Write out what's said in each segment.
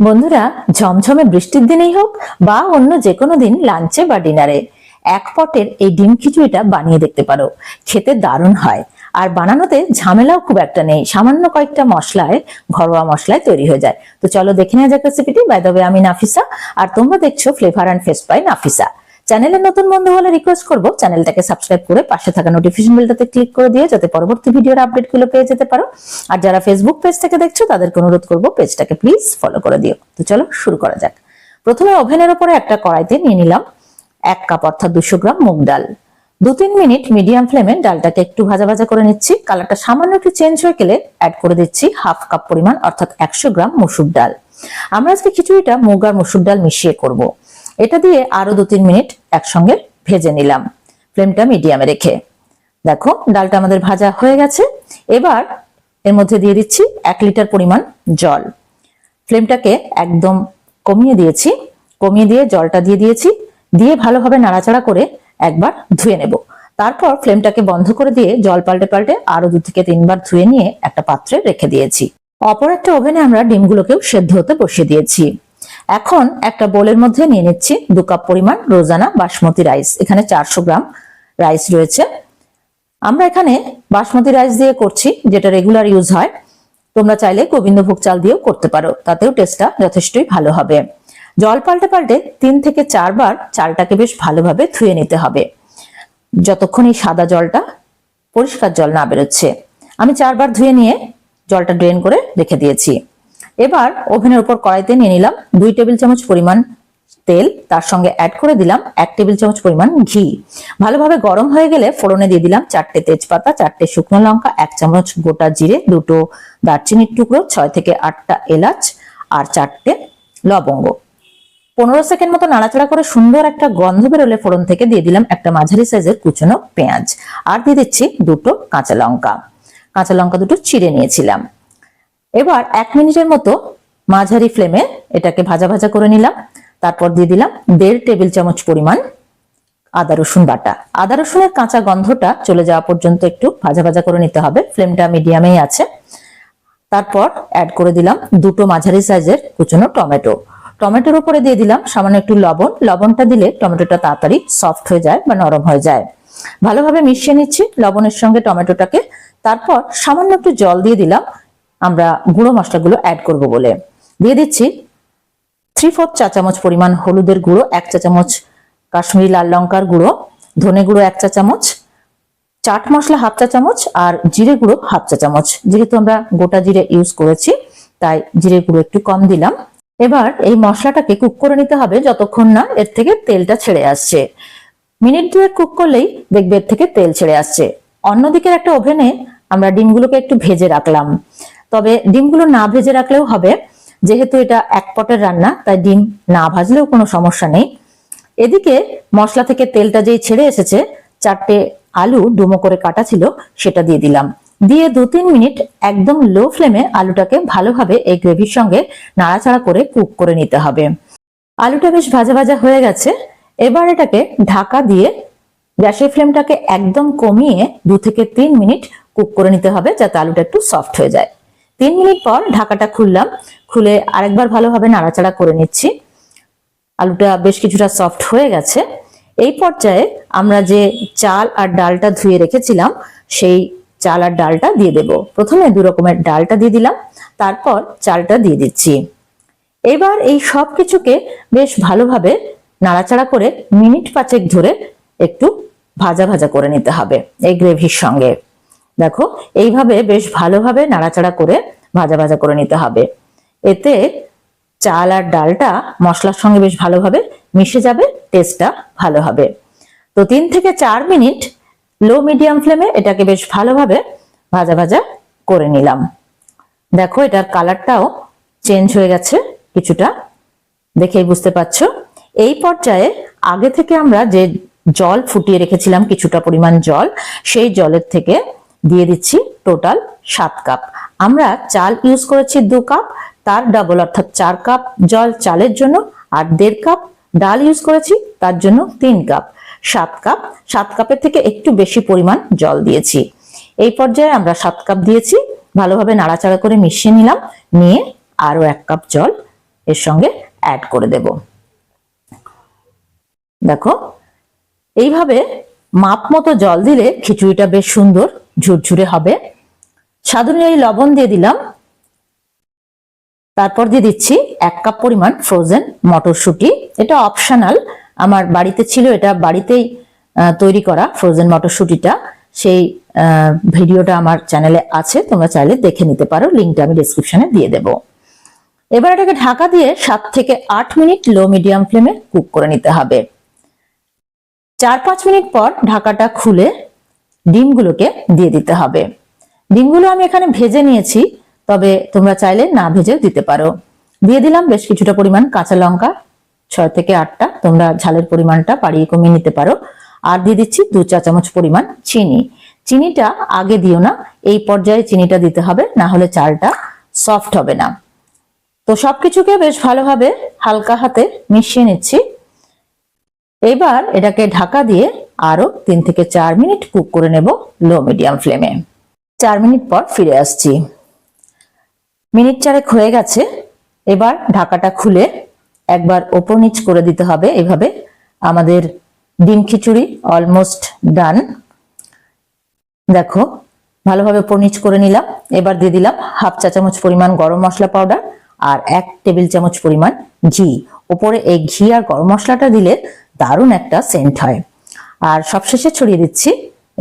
বন্ধুরা, ঝমঝমে বৃষ্টির দিনেই হোক বা অন্য যে কোনো দিন লাঞ্চে বা ডিনারে, এক পটের এই ডিম খিচুড়িটা বানিয়ে দেখতে পারো। খেতে দারুণ হয়। আর বানানোতে ঝামেলাও খুব একটা নেই। সামান্য কয়েকটা মশলায়, ঘরোয়া মশলায় তৈরি হয়ে যায়। তো চলো দেখে নেওয়া যাক রেসিপিটি বাই দ্য আমি নাফিসা। আর তোমরা দেখছ flavour and fest by Nafisa. চ্যানেলের নতুন বন্ধু হলে রিকোয়েস্ট করব, চ্যানেলটাকে সাবস্ক্রাইব করে পাশে থাকা নোটিফিকেশন বেলটাতে ক্লিক করে দিয়ে যাতে পরবর্তী ভিডিওর আপডেটগুলো পেয়ে যেতে পারো। আর যারা ফেসবুক পেজ থেকে দেখছ, তাদেরকে অনুরোধ করব পেজটাকে প্লিজ ফলো করে দিও। তো চলো শুরু করা যাক। প্রথমে ওভেনের উপরে একটা কড়াইতে নিয়ে নিলাম এক কাপ অর্থাৎ দুশো গ্রাম মুগ ডাল। দু তিন মিনিট মিডিয়াম ফ্লেমে ডালটাকে একটু ভাজা ভাজা করে নিচ্ছি। কালারটা সামান্য একটু চেঞ্জ হয়ে গেলে অ্যাড করে দিচ্ছি হাফ কাপ পরিমাণ অর্থাৎ একশো গ্রাম মুসুর ডাল। আমরা আজকে খিচুড়িটা মুগ আর মুসুর ডাল মিশিয়ে করব। এটা দিয়ে আরও দু তিন মিনিট একসঙ্গে ভেজে নিলাম। ফ্লেমটা মিডিয়ামে রেখে। দেখো, ডালটা আমাদের ভাজা হয়ে গেছে। এবার এর মধ্যে দিয়ে দিচ্ছি এক লিটার পরিমাণ জল। ফ্লেমটাকে একদম কমিয়ে দিয়েছি। কমিয়ে দিয়ে জলটা দিয়ে দিয়েছি। দিয়ে ভালোভাবে নাড়াচাড়া করে একবার ধুয়ে নেব। তারপর ফ্লেমটাকে বন্ধ করে দিয়ে জল পাল্টে পাল্টে আরও দু থেকে তিনবার ধুয়ে নিয়ে একটা পাত্রে রেখে দিয়েছি। অপর একটা ওভেনে আমরা ডিমগুলোকেও সেদ্ধ হতে বসিয়ে দিয়েছি। এখন একটা বোলের মধ্যে নিয়ে নিচ্ছি দু কাপ পরিমাণ রোজানা বাসমতি রাইস। এখানে চারশো গ্রাম রাইস রয়েছে। আমরা এখানে বাসমতি রাইস দিয়ে করছি, যেটা রেগুলার ইউজ হয়। তোমরা চাইলে গোবিন্দভোগ চাল দিয়েও করতে পারো, তাতেও টেস্টটা যথেষ্টই ভালো হবে। জল পাল্টে পাল্টে তিন থেকে চারবার চালটাকে বেশ ভালোভাবে ধুয়ে নিতে হবে। যতক্ষণ এই সাদা জলটা পরিষ্কার জল না বেরোচ্ছে। আমি চারবার ধুয়ে নিয়ে জলটা ড্রেন করে রেখে দিয়েছি। এবার ওভেনের উপর কড়াইতে নিয়ে নিলাম দুই টেবিল চামচ পরিমাণ তেল, তার সঙ্গে অ্যাড করে দিলাম এক টেবিল চামচ পরিমাণ ঘি। ভালোভাবে গরম হয়ে গেলে ফোড়নে দিয়ে দিলাম চারটে তেজপাতা, চারটে শুকনো লঙ্কা, এক চামচ গোটা জিরে, দুটো দারচিনির টুকরো, ছয় থেকে আটটা এলাচ আর চারটে লবঙ্গ। পনেরো সেকেন্ড মতো নাড়াচাড়া করে সুন্দর একটা গন্ধ বেরোলে ফোড়ন থেকে দিয়ে দিলাম একটা মাঝারি সাইজের কুচনো পেঁয়াজ। আর দিয়ে দিচ্ছি দুটো কাঁচা লঙ্কা। কাঁচা লঙ্কা দুটো চিড়ে নিয়েছিলাম। এবার এক মিনিটের মতো মাঝারি ফ্লেমে এটাকে ভাজা ভাজা করে নিলাম। তারপর দিয়ে দিলাম দেড় টেবিল চামচ পরিমাণ আদা রসুন বাটা। আদা রসুনের কাঁচা গন্ধটা চলে যাওয়া পর্যন্ত একটু ভাজা ভাজা করে নিতে হবে। ফ্লেমটা মিডিয়ামেই আছে। তারপর অ্যাড করে দিলাম দুটো মাঝারি সাইজের কুচনো টমেটো। টমেটোর উপরে দিয়ে দিলাম সামান্য একটু লবণ। লবণটা দিলে টমেটোটা তাড়াতাড়ি সফট হয়ে যায় বা নরম হয়ে যায়। ভালোভাবে মিশিয়ে নিচ্ছি লবণের সঙ্গে টমেটোটাকে। তারপর সামান্য একটু জল দিয়ে দিলাম। আমরা গুঁড়ো মশলাগুলো অ্যাড করব বলে। দিয়ে দিচ্ছি থ্রি ফোর্থ চা চামচ পরিমাণ হলুদের গুঁড়ো, এক চা চামচ কাশ্মীরি লাল লঙ্কার গুঁড়ো, ধনে গুঁড়ো এক চা চামচ, চাট মশলা হাফ চা চামচ আর জিরে গুঁড়ো হাফ চা চামচ। যেহেতু আমরা গোটা জিরে ইউজ করেছি, তাই জিরে গুঁড়ো একটু কম দিলাম। এবার এই মশলাটাকে কুক করে নিতে হবে যতক্ষণ না এর থেকে তেলটা ছেড়ে আসছে। মিনিট দুয়েক কুক করলেই দেখবে এর থেকে তেল ছেড়ে আসছে। অন্যদিকের একটা ওভেনে আমরা ডিমগুলোকে একটু ভেজে রাখলাম। তবে ডিমগুলো না ভেজে রাখলেও হবে। যেহেতু এটা এক পটের রান্না, তাই ডিম না ভাজলেও কোনো সমস্যা নেই। এদিকে মশলা থেকে তেলটা যেই ছেড়ে এসেছে, চারটে আলু ডুমো করে কাটা ছিল, সেটা দিয়ে দিলাম। দিয়ে দু তিন মিনিট একদম লো ফ্লেমে আলুটাকে ভালোভাবে এই গ্রেভির সঙ্গে নাড়াচাড়া করে কুক করে নিতে হবে। আলুটা বেশ ভাজা ভাজা হয়ে গেছে। এবার এটাকে ঢাকা দিয়ে গ্যাসের ফ্লেমটাকে একদম কমিয়ে দু থেকে তিন মিনিট কুক করে নিতে হবে, যাতে আলুটা একটু সফট হয়ে যায়। তিন মিনিট পর ঢাকাটা খুললাম। খুলে আরেকবার ভালোভাবে নাড়াচাড়া করে নিচ্ছি। আলুটা বেশ কিছুটা সফট হয়ে গেছে। এই পর্যায়ে আমরা যে চাল আর ডালটা ধুয়ে রেখেছিলাম, সেই চাল আর ডালটা দিয়ে দেব। প্রথমে দু রকমের ডালটা দিয়ে দিলাম, তারপর চালটা দিয়ে দিচ্ছি। এবার এই সব কিছুকে বেশ ভালোভাবে নাড়াচাড়া করে মিনিট পাঁচেক ধরে একটু ভাজা ভাজা করে নিতে হবে এই গ্রেভির সঙ্গে। দেখো, এইভাবে বেশ ভালোভাবে নাড়াচাড়া করে ভাজা ভাজা করে নিতে হবে। এতে চাল আর ডালটা মশলার সঙ্গে বেশ ভালোভাবে মিশে যাবে টেস্টটা ভালো হবে। তো তিন থেকে চার মিনিট লো মিডিয়াম ফ্লেমে এটাকে বেশ ভালোভাবে ভাজা ভাজা করে নিলাম। দেখো, এটার কালারটাও চেঞ্জ হয়ে গেছে কিছুটা। দেখেই বুঝতে পারছ? এই পর্যায়ে আগে থেকে আমরা যে জল ফুটিয়ে রেখেছিলাম কিছুটা পরিমাণ জল, সেই জলের থেকে দিয়ে দিচ্ছি টোটাল সাত কাপ আমরা চাল ইউজ করেছি দু কাপ তার ডাবল অর্থাৎ চার কাপ জল চালের জন্য, আর দেড় কাপ ডাল ইউজ করেছি, তার জন্য তিন কাপ সাত কাপ সাত কাপের থেকে একটু বেশি পরিমাণ জল দিয়েছি। এই পর্যায়ে আমরা সাত কাপ দিয়েছি, ভালোভাবে নাড়াচাড়া করে মিশিয়ে নিলাম, নিয়ে আরও এক কাপ জল এর সঙ্গে অ্যাড করে দেব। দেখো, এইভাবে মাপ মতো জল দিলে খিচুড়িটা বেশ সুন্দর ঝুরঝুরে হবে। অনুযায়ী লবণ দিয়ে দিলাম। তারপর দিয়ে দিচ্ছি এক কাপ পরিমাণ ফ্রোজেন মটরশুঁটি। এটা অপশনাল আমার বাড়িতে ছিল, এটা বাড়িতেই তৈরি করা ফ্রোজেন মটরশুঁটিটা। সেই ভিডিওটা আমার চ্যানেলে আছে, তোমরা চাইলে দেখে নিতে পারো। লিঙ্কটা আমি ডিসক্রিপশনে দিয়ে দেব। এবার এটাকে ঢাকা দিয়ে সাত থেকে আট মিনিট লো মিডিয়াম ফ্লেমে কুক করে নিতে হবে। চার পাঁচ মিনিট পর ঢাকাটা খুলে ডিমগুলোকে দিয়ে দিতে হবে। ডিমগুলো আমি এখানে ভেজে নিয়েছি, তবে তোমরা চাইলে না ভেজেও দিতে পারো। দিয়ে দিলাম বেশ কিছুটা পরিমাণ কাঁচা লঙ্কা, ছয় থেকে আটটা, তোমরা ঝালের পরিমাণটা বাড়িয়ে কমিয়ে নিতে পারো। আর দিয়ে দিচ্ছি দু চা চামচ পরিমাণ চিনি। চিনিটা আগে দিও না, এই পর্যায়ে চিনিটা দিতে হবে, না হলে চালটা সফট হবে না। তো সবকিছুকে বেশ ভালোভাবে হালকা হাতে মিশিয়ে নিচ্ছি। এবার এটাকে ঢাকা দিয়ে আরও তিন থেকে চার মিনিট কুক করে নেব লো মিডিয়াম ফ্লেমে। চার মিনিট পর ফিরে আসছি। মিনিট চারেক হয়ে গেছে, এবার ঢাকাটা খুলে একবার ওপর নিচ করে দিতে হবে এভাবে। আমাদের ডিম খিচুড়ি অলমোস্ট ডান দেখো, ভালোভাবে ওপর নিচ করে নিলাম, এবার দিয়ে দিলাম হাফ চা চামচ পরিমাণ গরম মশলা পাউডার আর এক টেবিল চামচ পরিমাণ ঘি। ওপরে এই ঘি আর গরম মশলাটা দিলে দারুণ একটা সেন্ট হয়। আর সবশেষে ছড়িয়ে দিচ্ছি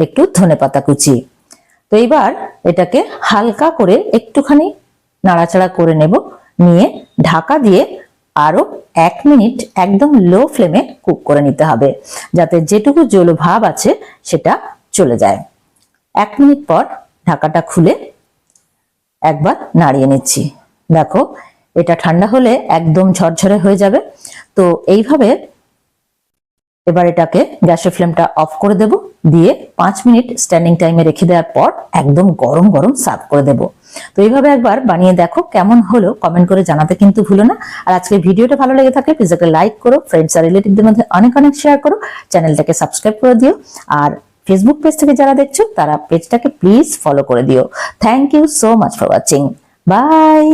একটু ধনেপাতা কুচি। তো এইবার এটাকে হালকা করে একটুখানি নাড়াচাড়া করে নেব। নিয়ে ঢাকা দিয়ে আরও এক মিনিট একদম লো ফ্লেমে কুক করে নিতে হবে, যাতে যেটুকু জল ভাব আছে সেটা চলে যায়। এক মিনিট পর ঢাকাটা খুলে একবার নাড়িয়ে নিচ্ছি। দেখো, এটা ঠান্ডা হলে একদম ঝরঝরে হয়ে যাবে। তো এইভাবে এবার এটাকে গ্যাসের ফ্লেমটা অফ করে দেব, দিয়ে পাঁচ মিনিট স্ট্যান্ডিং টাইমে রেখে দেওয়ার পর একদম গরম গরম সার্ভ করে দেব। তো এইভাবে একবার বানিয়ে দেখো কেমন হলো, কমেন্ট করে জানাতে কিন্তু ভুলো না। আর আজকের ভিডিওটা ভালো লেগে থাকলে প্লিজ একটা লাইক করো ফ্রেন্ডস আর রিলেটিভদের মধ্যে অনেক অনেক শেয়ার করো চ্যানেলটাকে সাবস্ক্রাইব করে দিও। আর ফেসবুক পেজ থেকে যারা দেখছ, তারা পেজটাকে প্লিজ ফলো করে দিও। Thank you so much for watching bye